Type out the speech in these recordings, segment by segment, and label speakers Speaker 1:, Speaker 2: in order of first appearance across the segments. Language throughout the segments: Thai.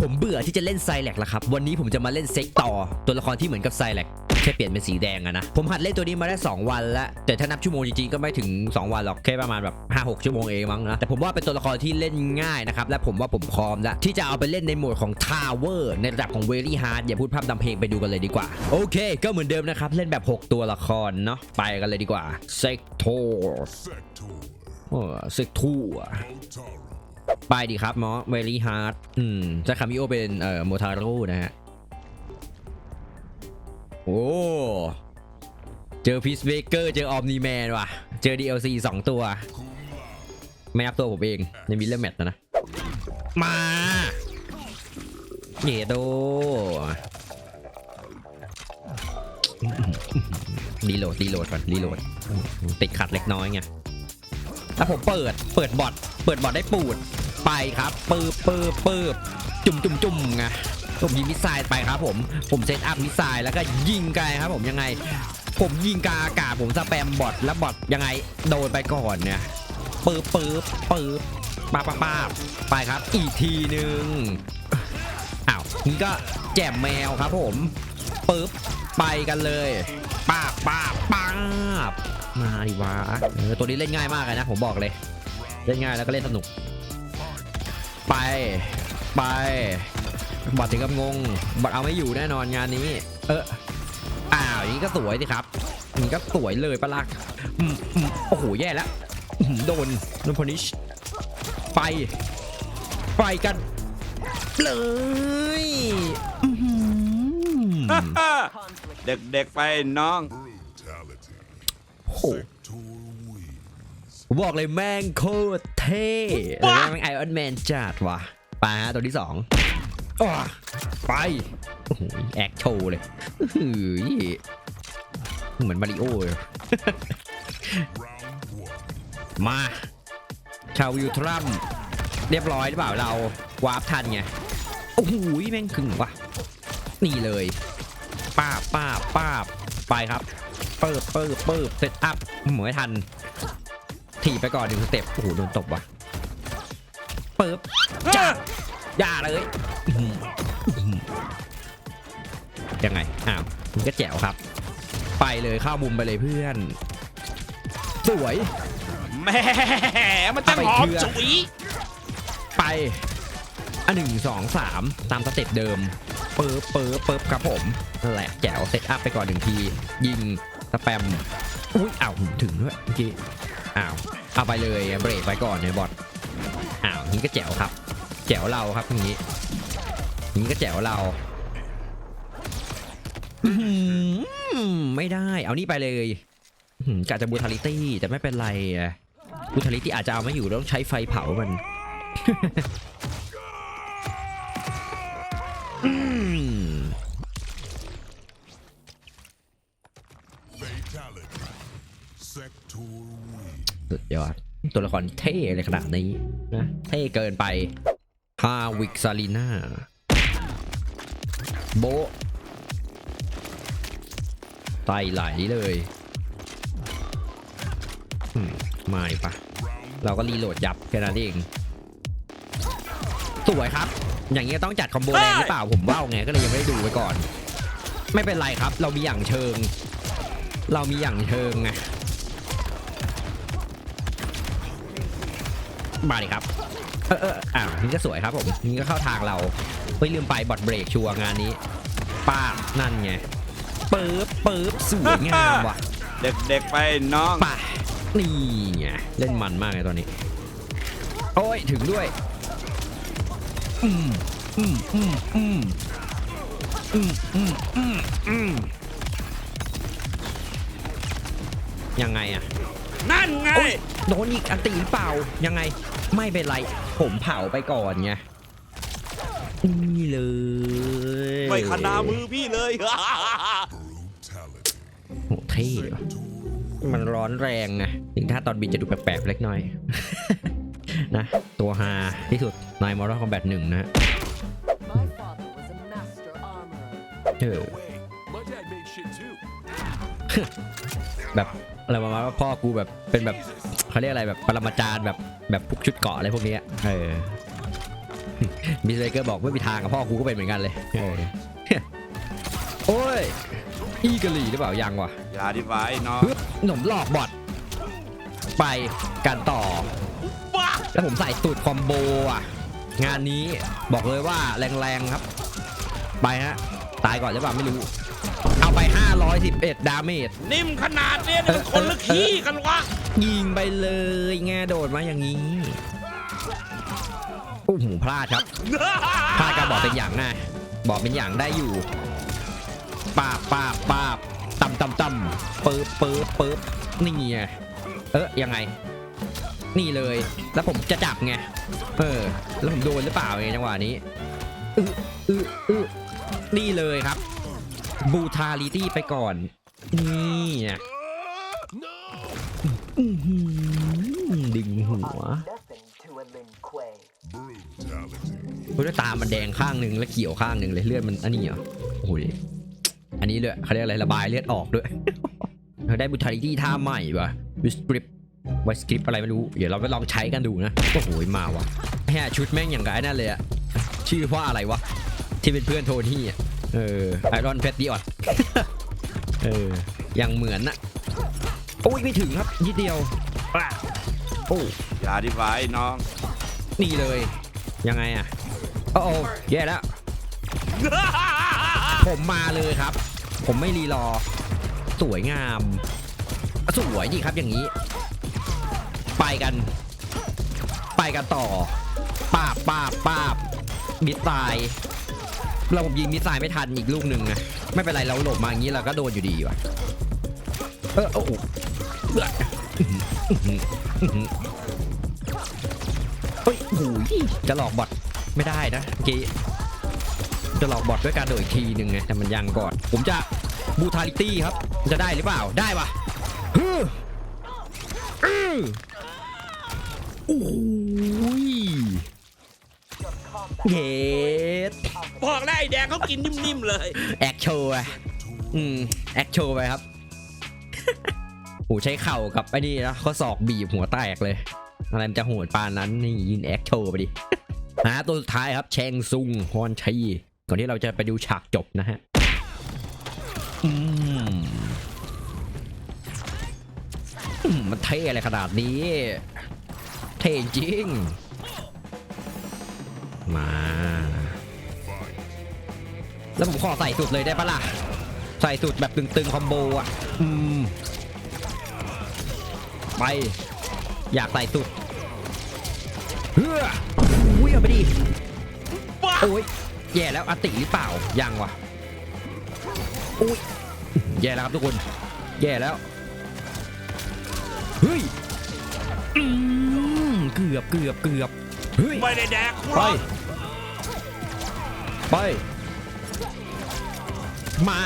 Speaker 1: ผมเบื่อที่จะเล่นไซแลกแล้วครับ วันนี้ผมจะมาเล่นเซ็กต่อ ตัวละครที่เหมือนกับไซแลกแค่เปลี่ยนเป็นสีแดงอะนะ ผมหัดเล่นตัวนี้มาได้ 2 วันแล้ว แต่ถ้านับชั่วโมงจริงๆ ก็ไม่ถึง 2 วันหรอก แค่ประมาณแบบ 5-6 ชั่วโมงเองมั้งนะ แต่ผมว่าเป็นตัวละครที่เล่นง่ายนะครับ และผมว่าผมพร้อมแล้ว ที่จะเอาไปเล่นในโหมดของทาวเวอร์ในระดับของเวลี่ฮาร์ดอย่าพูดพร่ำทำเพลงไปดูกันเลยดีกว่า โอเค ก็เหมือนเดิมนะครับ เล่นแบบ 6 ตัวละครเนาะ ไปกันเลยดีกว่าเซ็กโท
Speaker 2: Sector.
Speaker 1: เซ็กทู
Speaker 2: Otaro.
Speaker 1: ไปดีครับมอเวลี่ฮาร์ดอืมจะคามิโอเป็นเอ่อโมทารุนะฮะ โอ้ เจอพีซเบเกอร์เจอออมนีแมนว่ะ เจอ DLC 2ตัว ไม่นับตัวผมเอง ในมิลเลอร์แมตนะนะ มาเยโดรีโหลดรีโหลดก่อนรีโหลด ติดขัดเล็กน้อยไงถ้าผมเปิด เปิดบอทเปิดบอทได้ปูด ไปครับปืบปืบปืบจุ่มจุ่มจุ่มไงผมยิงมิสไซล์ไปครับผมผมเซตอัพมิสไซล์แล้วก็ยิงไกลครับผมยังไง ผมยิงกาอากาศผมสแปมบอทแล้วบอทยังไงโดนไปก่อนเนี่ยปืบปืบปืบป้าป้าป้าไปครับ อีกทีหนึ่งอ้าวนี่ก็แจมแมวครับผมปึ๊บไปกันเลยป้าป้าป้ามาดิวะเออตัวนี้เล่นง่ายมากเลยนะผมบอกเลย เล่นง่ายแล้วก็เล่นสนุก ไป ไปบอดถึงกับงงบอดเอาไม่อยู่แน่นอนงานนี้ เอออ้าวอย่างนี้ก็สวยสิครับอย่างนี้ก็สวยเลยปะลักอืมอืมโอ้โหแย่แล้วอื้อหือโดนโดนพนิชไปไปกัน เลยอื้อหือ
Speaker 3: เด็กๆไปน้อง
Speaker 2: Brutality.
Speaker 1: โอ้โห
Speaker 2: Sector wins.
Speaker 1: ผมบอกเลยแม่งโคตรเท่เออแม่งไอออนแมนจัดว่ะไปฮะตัวที่สองอ้อไปโอ้โหแอคโชว์เลยอื้อหือเหมือนมาริโอเลย
Speaker 2: Round one.
Speaker 1: มาชาววิวทรัมป์เรียบร้อยหรือเปล่าเราวาร์ปทันไงโอ้โหแม่งขึงว่ะนี่เลยป้าบป้าบป้าบไปครับเปิบเปิบเปิบเซตอัพหมวยทัน ถีบไปก่อนหนึ่งสเต็ปโอ้โหโดนตบว่ะเปิบจ้าอย่าเลยอื้อหืออื้อหือยังไงอ้าวมันก็แจ๋วครับ ไปเลยเข้ามุมไปเลยเพื่อน สวย
Speaker 3: แหม่มันจะหอมฉุย
Speaker 1: ไปอันหนึ่งสองสามตามสเต็ปเดิม เปิบเปิบเปิบครับผมนั่นแหละแจ๋วเซตอัพไปก่อนหนึ่งที ยิงสแปมอุ้ยอ้าวถึงด้วยเมื่อกี้ อ้าวเอาไปเลยเบรกไปก่อนเนี่ยบอทอ้าวนี่ก็แจ๋วครับ แจ๋วเราครับอย่างนี้นี่ก็แจ๋วเราไม่ได้ เอานี่ไปเลยกะจะบูทาลิตี้แต่ไม่เป็นไรบูทาลิตี้อาจจะเอาไม่อยู่ต้องใช้ไฟเผามัน สุดยอด ตัวละครเท่เลยขนาดนี้นะเท่เกินไปฮาวิกซาลีนาโบะไตไหลเลยอืมมาดิปะ
Speaker 2: Round
Speaker 1: เราก็รีโหลดยับแค่นั้นเอง สวยครับ อย่างนี้ต้องจัดคอมโบแรงหรือเปล่าผมว่าไงก็เลยยังไม่ได้ดูไว้ก่อน ไม่เป็นไรครับ เรามีอย่างเชิง เรามีอย่างเชิงไง มาดิครับเออเอออ้าวนี่ก็สวยครับผมนี่ก็เข้าทางเราเฮ้ยลืมไปบอดเบรกชัวร์งานนี้ป้าบนั่นไงปึ๊บปึ๊บสวยงามว่ะ
Speaker 3: เด็กๆไปน้อง
Speaker 1: ไปนี่ไงเล่นมันมากเลยตอนนี้ โอ้ยถึงด้วย อืมอืมอืมอืมอืมอืมอืมอืมยังไงอะ
Speaker 3: นั่นไง
Speaker 1: โอ้ยโดนอีกอันตีหรือเปล่ายังไง ไม่เป็นไร ผมเผาไปก่อนไงนี่เลย
Speaker 3: ไม่ขนามือพี่เลย
Speaker 2: brutality.
Speaker 1: โหเท่ว่ะ
Speaker 2: Sector
Speaker 1: มันร้อนแรงไงถึงถ้าตอนบินจะดูแปลกๆเล็กน้อย นะ ตัวฮาที่สุดในมอร์ l คอมแบทหนึ่งนะ
Speaker 4: My father was a master armorer.
Speaker 1: เออ
Speaker 5: My dad made shit too.
Speaker 1: แบบอะไรประมาณว่าพ่อกูแบบเป็นแบบ เขาเรียกอะไรแบบปรมาจารย์แบบแบบพวกชุดเกาะอะไรพวกเนี้ยเออมิสเลเกอร์บอกไม่มีทางกับพ่อกูก็เป็นเหมือนกันเลยเออโอ้ยอีกะหลี่หรือเปล่ายังวะ
Speaker 3: อย่าดิไว้น้อง
Speaker 1: ปึ๊บหนมหลอกบอดไปกันต่อ แล้วผมใส่สูตรคอมโบอะ งานนี้บอกเลยว่าแรงๆครับ ไปฮะ ตายก่อนหรือเปล่าไม่รู้ เอาไป 511 ดาเมจ
Speaker 3: นิ่มขนาดเนี้ยนี่มันคนละขี้กันวะ
Speaker 1: ยิงไปเลยแง่โดดมาอย่างนี้โอ้โหพลาดครับ พลาดการบอกเป็นอย่างไงบอกเป็นอย่างได้อยู่ปาบปาบปาบตำตำตำปึ๊บปึ๊บปึ๊บนี่ไงเออยังไง นี่เลย แล้วผมจะจับไง เออ แล้วผมโดนหรือเปล่าไงจังหวะนี้อื้ออื้ออื้อนี่เลยครับ บูทาลิตี้ไปก่อน นี่ไงอื้อหือดึงหัว
Speaker 4: Nothing to a Lin Kuei.
Speaker 2: Brutality.
Speaker 1: เฮ้ยแล้วตามันแดงข้างหนึ่งแล้วเขียวข้างหนึ่งเลยเลือดมันอันนี้เหรอโอ้โหอันนี้เลยเขาเรียกอะไรระบายเลือดออกด้วยเราได้บูทาริตี้ท่าใหม่ว่ะวิสกริปไวสกริปอะไรไม่รู้ เดี๋ยวเราไปลองใช้กันดูนะโอ้โหมาวะแฮชุดแม่งอย่างไรนั่นเลยอะชื่อว่าอะไรวะที่เป็นเพื่อนโทนี่อะ เออไอรอนเพดดิออดเออยังเหมือนนะโอ้ยไม่ถึงครับนิดเดียวอะโอ้
Speaker 3: อย่าดิไว้น้อง
Speaker 1: นี่เลย ยังไงอะโอ้โอ้แย่แล้วผมมาเลยครับ ผมไม่รีรอ สวยงาม สวยดีครับอย่างนี้ ไปกัน ไปกันต่อป้าบป้าบป้าบมิดไซล์ เราผมยิงมิดไซล์ไม่ทันอีกลูกหนึ่งไงไม่เป็นไรเราหลบมาอย่างนี้เราก็โดนอยู่ดีว่ะเออโอ้โหเบื่ออื้อหืออื้อหืออื้อหือเฮ้ยโอ้โหจะหลอกบอทไม่ได้นะเมื่อกี้จะหลอกบอทด้วยการโดดอีกทีหนึ่งไงแต่มันยังก่อน ผมจะบูทาลิตี้ครับ จะได้หรือเปล่าได้ปะฮึอื้อโอ้ยเฮ็ด
Speaker 3: บอกได้ไอ้แดงเขากินนิ่มๆเลย
Speaker 1: แอคโชว์ไปอืม แอคโชว์ไปครับโอ้ใช้เข่ากับไอ้นี่นะข้อศอกบีบหัวแตกเลย อะไรมันจะโหดปานนั้นนี่ยินแอคโชว์ไปดิหาตัวสุดท้ายครับเชงซุงฮอนชัยก่อนที่เราจะไปดูฉากจบนะฮะอืมอืมมันเท่อะไรขนาดนี้ เท่จริง มา แล้วผมขอใส่สุดเลยได้ปะล่ะ ใส่สุดแบบตึงๆคอมโบอะ อืม ไป อยากใส่สุดเฮ้ออุ้ยเอาไปดิโอ้ยแย่แล้วอติหรือเปล่า ยังวะอุ้ยแย่แล้วครับทุกคน แย่แล้ว เฮ้ย อืม เกือบเกือบเกือบเฮ้ย
Speaker 3: ไม่ได้แดกหร
Speaker 1: ไป
Speaker 3: อก
Speaker 1: ไป มา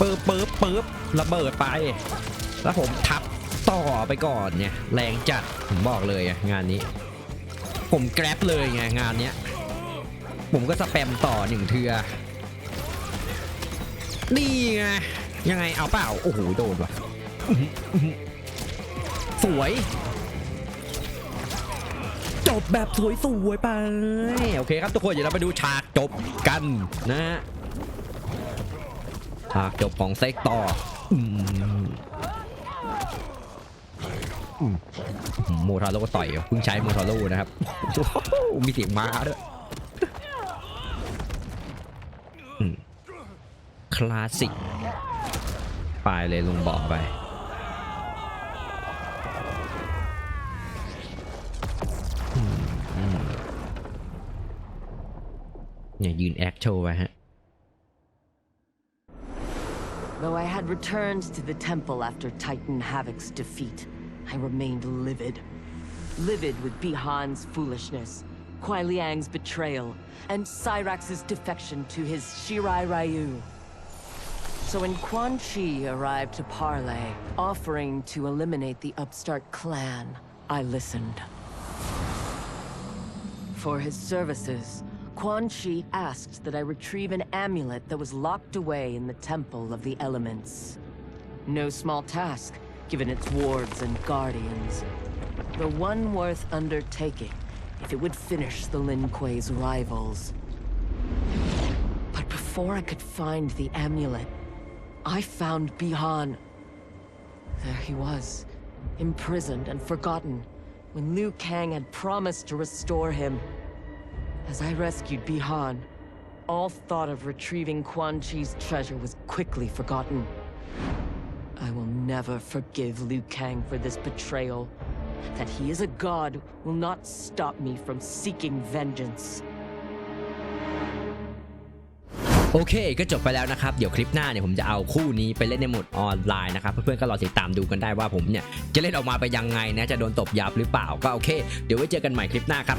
Speaker 1: ปึ๊บปึ๊บปึ๊บระเบิดไป แล้วผมทับต่อไปก่อนเนี่ยแรงจัดผมบอกเลยงานนี้ ผมแกร็บเลยไงงานเนี้ยผมก็สแปมต่อหนึ่งเทือนี่ไงยังไงเอาเปล่าโอ้โหโดนว่ะสวย จบแบบสวยๆไป โอเคครับทุกคนเดี๋ยวเราไปดูฉากจบกันนะฮะ ฉากจบของเซ็กต่อมอืมโมทาโร่ต่อยเพิ่งใช้โมทาโร่นะครับ มีเสียงม้าด้วยคลาสสิกไปเลยลุงบอกไปเนี่ยยืนแอคโชว์ไว้ฮะ
Speaker 4: Though I had returned to the temple after Titan Havoc's defeat, I remained livid. Livid with Bihan's foolishness, Kuai Liang's betrayal, and Cyrax's defection to his Shirai Ryu. So when Quan Chi arrived to parley, offering to eliminate the upstart clan, I listened. For his services, Quan Chi asked that I retrieve an amulet that was locked away in the Temple of the Elements. No small task, given its wards and guardians. The one worth undertaking, if it would finish the Lin Kuei's rivals. But before I could find the amulet, I found Bihan. There he was, imprisoned and forgotten, when Liu Kang had promised to restore him. As I rescued Bihan, all thought of retrieving Quan Chi's treasure was quickly forgotten. I will never forgive Liu Kang for this betrayal. That he is a god will not stop me from seeking vengeance.
Speaker 1: โอเค ก็จบไปแล้วนะครับ เดี๋ยวคลิปหน้าเนี่ยผมจะเอาคู่นี้ไปเล่นในโหมดออนไลน์นะครับ เพื่อนๆก็รอติดตามดูกันได้ว่าผมเนี่ย จะเล่นออกมาไปยังไงนะ จะโดนตบยับหรือเปล่า ก็โอเค เดี๋ยวไว้เจอกันใหม่คลิปหน้าครับ